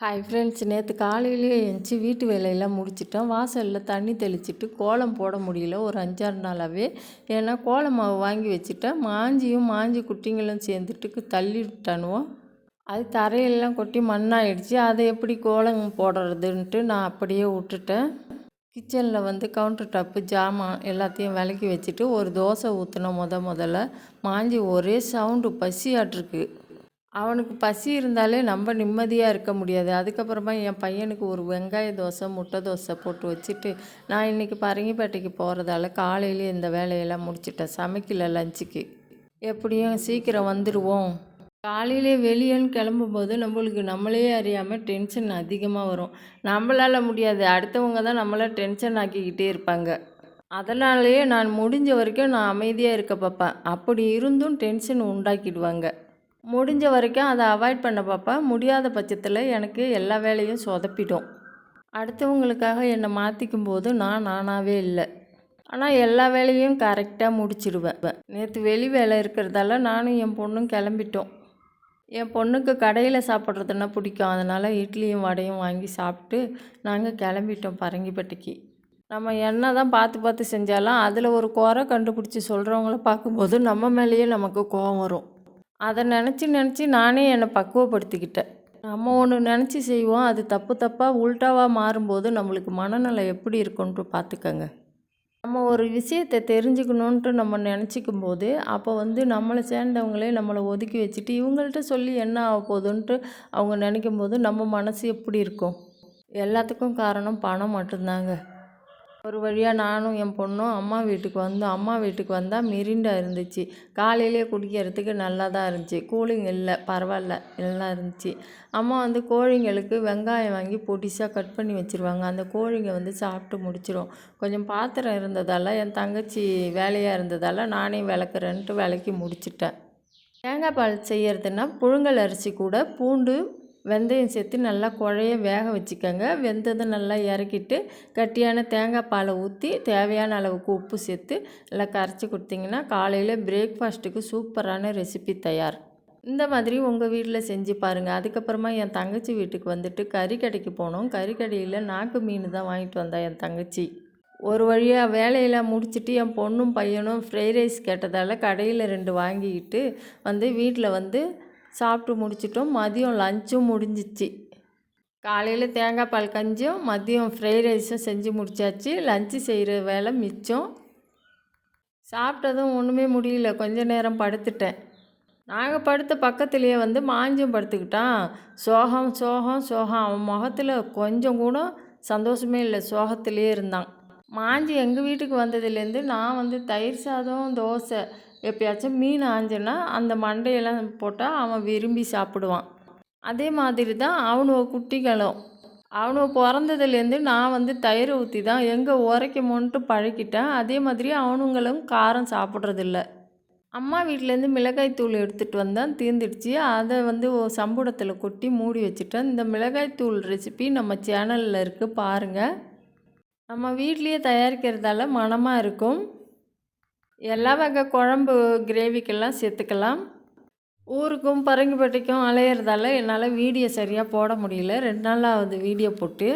Hi friends நேற்று காலையிலேயே எழுந்துச்சி வீட்டு வேலையெல்லாம் முடிச்சிட்டோம் வாசலில் தண்ணி தெளிச்சிட்டு கோலம் போட முடியல ஒரு அஞ்சாறு நாளாகவே ஏன்னா கோலம் மாவு வாங்கி வச்சுட்டேன். மாஞ்சியும் மாஞ்சி குட்டிங்களும் சேர்ந்துட்டு தள்ளி விட்டானுவோம் அது தரையெல்லாம் கொட்டி மண்ணாயிடுச்சு. அதை எப்படி கோலம் போடுறதுன்ட்டு நான் அப்படியே விட்டுட்டேன். கிச்சனில் வந்து கவுண்டர் டாப்பு ஜாமான் எல்லாத்தையும் விளக்கி வச்சுட்டு ஒரு தோசை ஊற்றினோம் முத முதல்ல. மாஞ்சி ஒரே சவுண்டு பசியாட்டிருக்கு. அவனுக்கு பசி இருந்தாலே நம்ம நிம்மதியாக இருக்க முடியாது. அதுக்கப்புறமா என் பையனுக்கு ஒரு வெங்காய தோசை முட்டை தோசை போட்டு வச்சுட்டு நான் இன்றைக்கி பரங்கிப்பேட்டைக்கு போகிறதால காலையிலேயே இந்த வேலையெல்லாம் முடிச்சிட்டேன். சமைக்கல லஞ்சுக்கு. எப்படியும் சீக்கிரம் வந்துடுவோம் காலையிலே வெளியேன்னு கிளம்பும்போது நம்மளுக்கு நம்மளே அறியாமல் டென்ஷன் அதிகமாக வரும். நம்மளால் முடியாது. அடுத்தவங்க தான் நம்மளை டென்ஷன் ஆக்கிக்கிட்டே இருப்பாங்க. அதனாலேயே நான் முடிஞ்ச வரைக்கும் நான் அமைதியாக இருக்க பார்ப்பேன். அப்படி இருந்தும் டென்ஷன் உண்டாக்கிடுவாங்க. முடிஞ்ச வரைக்கும் அதை அவாய்ட் பண்ண பார்ப்பேன் முடியாத பட்சத்தில் எனக்கு எல்லா வேலையும் சொதப்பிடும். அடுத்தவங்களுக்காக என்னை மாற்றிக்கும் போது நான் நானாகவே இல்லை. ஆனால் எல்லா வேலையும் கரெக்டாக முடிச்சிடுவேன் நேற்று வெளி வேலை இருக்கிறதால நானும் என் பொண்ணும் கிளம்பிட்டோம். என் பொண்ணுக்கு கடையில் சாப்பிட்றதுன்னா பிடிக்கும்? அதனால் இட்லியும் வடையும் வாங்கி சாப்பிட்டு நாங்கள் கிளம்பிட்டோம் பரங்கிப்பட்டிக்கு. நம்ம என்ன தான் பார்த்து பார்த்து செஞ்சாலும் அதில் ஒரு குறை கண்டுபிடிச்சி சொல்கிறவங்கள பார்க்கும்போது நம்ம மேலேயே நமக்கு கோவம் வரும். அதை நினச்சி நினச்சி நானே என்னை பக்குவப்படுத்திக்கிட்டேன். நம்ம ஒன்று நினச்சி செய்வோம். அது தப்பு தப்பாக உல்ட்டாவாக மாறும்போது நம்மளுக்கு மனநிலை எப்படி இருக்குன்ட்டு பார்த்துக்கங்க. நம்ம ஒரு விஷயத்தை தெரிஞ்சுக்கணுன்ட்டு நம்ம நினச்சிக்கும் போது அப்போ வந்து நம்மளை சேர்ந்தவங்களே நம்மளை ஒதுக்கி வச்சுட்டு இவங்கள்ட்ட சொல்லி என்ன ஆக போகுதுன்ட்டு அவங்க நினைக்கும் போது நம்ம மனசு எப்படி இருக்கும்? எல்லாத்துக்கும் காரணம் பணம் மட்டும்தாங்க. ஒரு வழியாக நானும் என் பொண்ணும் அம்மா வீட்டுக்கு வந்தோம் அம்மா வீட்டுக்கு வந்தால் மிரிண்டா இருந்துச்சு. காலையிலே குடிக்கிறதுக்கு நல்லா தான் இருந்துச்சு. கூலிங் இல்லை பரவாயில்ல நல்லா இருந்துச்சு. அம்மா வந்து கோழிங்களுக்கு வெங்காயம் வாங்கி பொடிசாக கட் பண்ணி வச்சுருவாங்க. அந்த கோழிங்க வந்து சாப்பிட்டு முடிச்சிடும் கொஞ்சம் பாத்திரம் இருந்ததால் என் தங்கச்சி வேலையாக இருந்ததால் நானே விளக்குறேன்ட்டு விளக்கி முடிச்சிட்டேன். தேங்காய் பால் செய்கிறதுனா புழுங்கல் அரிசி கூட பூண்டு வெந்தயம் சேர்த்து நல்லா குழைய வேக வச்சுக்கோங்க. வெந்ததை நல்லா இறக்கிட்டு கட்டியான தேங்காய் பாலை ஊற்றி தேவையான அளவுக்கு உப்பு சேர்த்து நல்லா கரைச்சி கொடுத்தீங்கன்னா காலையில் பிரேக்ஃபாஸ்ட்டுக்கு சூப்பரான ரெசிபி தயார். இந்த மாதிரி உங்கள் வீட்டில் செஞ்சு பாருங்கள் அதுக்கப்புறமா என் தங்கச்சி வீட்டுக்கு வந்துட்டு கறி கடைக்கு போனோம். கறி கடையில் நாக்கு மீன் தான் வாங்கிட்டு வந்தா என் தங்கச்சி. ஒரு வழியாக வேலையெல்லாம் முடிச்சுட்டு என் பொண்ணும் பையனும் ஃப்ரைட் ரைஸ் கேட்டதால் கடையில் ரெண்டு வாங்கிக்கிட்டு வந்து வீட்டில் வந்து சாப்பிட்டு முடிச்சிட்டோம். மதியம் லஞ்சும் முடிஞ்சிச்சு. காலையில் தேங்காய் பால் கஞ்சியும் மதியம் ஃப்ரைட் ரைஸும் செஞ்சு முடித்தாச்சு லஞ்சு செய்கிற வேலை மிச்சம். சாப்பிட்டதும் ஒன்றுமே முடியல. கொஞ்ச நேரம் படுத்துட்டேன். நாங்கள் படுத்த பக்கத்துலேயே வந்து மாஞ்சும் படுத்துக்கிட்டான். சோகம் சோகம் சோகம். அவன் முகத்தில் கொஞ்சம் கூட சந்தோஷமே இல்லை. சோகத்திலே இருந்தான். மாஞ்சி எங்கள் வீட்டுக்கு வந்ததுலேருந்து நான் வந்து தயிர் சாதம் தோசை எப்பயாச்சும் மீன் ஆஞ்சுன்னா அந்த மண்டையெல்லாம் போட்டால் அவன் விரும்பி சாப்பிடுவான். அதே மாதிரி தான் அவனுவ குட்டிகளும். அவனுவ பிறந்ததுலேருந்து நான் வந்து தயிர் ஊற்றி தான் எங்கே உரைக்கமோன்ட்டு பழக்கிட்டேன் அதே மாதிரி அவனுங்களும் காரம் சாப்பிட்றதில்ல. அம்மா வீட்டிலேருந்து மிளகாய் தூள் எடுத்துகிட்டு வந்தேன். தீர்ந்துடுச்சு அதை வந்து சம்புடத்தில் கொட்டி மூடி வச்சுட்டேன். இந்த மிளகாய் தூள் ரெசிபி நம்ம சேனலில் இருக்குது பாருங்கள் நம்ம வீட்லேயே தயாரிக்கிறதால மனமாக இருக்கும். எல்லா வகை குழம்பு கிரேவிக்கெல்லாம் சேர்த்துக்கலாம். ஊருக்கும் பரங்கிப்பட்டிக்கும் அலையிறதால என்னால் வீடியோ சரியாக போட முடியல. ரெண்டு நாள் ஆகுது வீடியோ போட்டு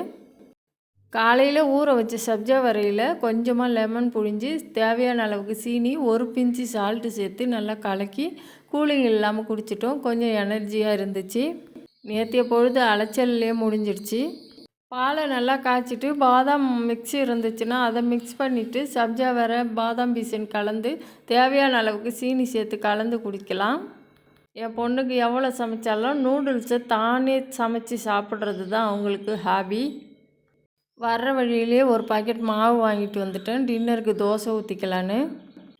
காலையில் ஊற வச்ச சப்ஜா வரையில் கொஞ்சமாக லெமன் புழிஞ்சு தேவையான அளவுக்கு சீனி ஒரு பிஞ்சு சால்ட்டு சேர்த்து நல்லா கலக்கி கூலிங் இல்லாமல் குடிச்சிட்டோம். கொஞ்சம் எனர்ஜியாக இருந்துச்சு. நேற்றைய பொழுது அலைச்சல்லே முடிஞ்சிடுச்சு. பாலை நல்லா காய்ச்சிட்டு பாதாம் மிக்ஸி இருந்துச்சுன்னா அதை மிக்ஸ் பண்ணிவிட்டு சப்ஜா வேறு பாதாம் பீசன் கலந்து தேவையான அளவுக்கு சீனி சேர்த்து கலந்து குடிக்கலாம். என் பொண்ணுக்கு எவ்வளோ சமைச்சாலும் நூடுல்ஸை தானே சமைச்சு சாப்பிட்றது தான் அவங்களுக்கு ஹாபி வர்ற வழியிலே ஒரு பாக்கெட் மாவு வாங்கிட்டு வந்துட்டேன். டின்னருக்கு தோசை ஊற்றிக்கலான்னு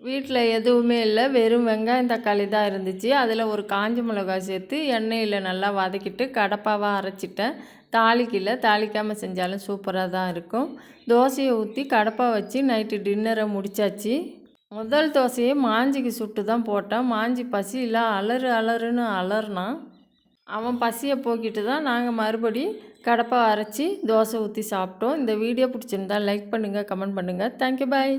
வீட்டில் எதுவுமே இல்லை. வெறும் வெங்காயம் தக்காளி தான் இருந்துச்சு. அதில் ஒரு காஞ்ச மிளகாய் சேர்த்து எண்ணெயில் நல்லா வதக்கிட்டு கடப்பாவாக அரைச்சிட்டேன். தாளிக்கல. தாளிக்காமல் செஞ்சாலும் சூப்பராக தான் இருக்கும். தோசையை ஊற்றி கடப்பா வச்சு நைட்டு டின்னரை முடித்தாச்சு முதல் தோசையை மாஞ்சிக்கு சுட்டு தான் போட்டேன். மாஞ்சி பசியில் அலறு அலறுன்னு அலறினான். அவன் பசியை போக்கிட்டு தான் நாங்கள் மறுபடி கடப்பா அரைச்சி தோசை ஊற்றி சாப்பிட்டோம். இந்த வீடியோ பிடிச்சிருந்தா லைக் பண்ணுங்கள் கமெண்ட் பண்ணுங்கள் தேங்க்யூ பாய்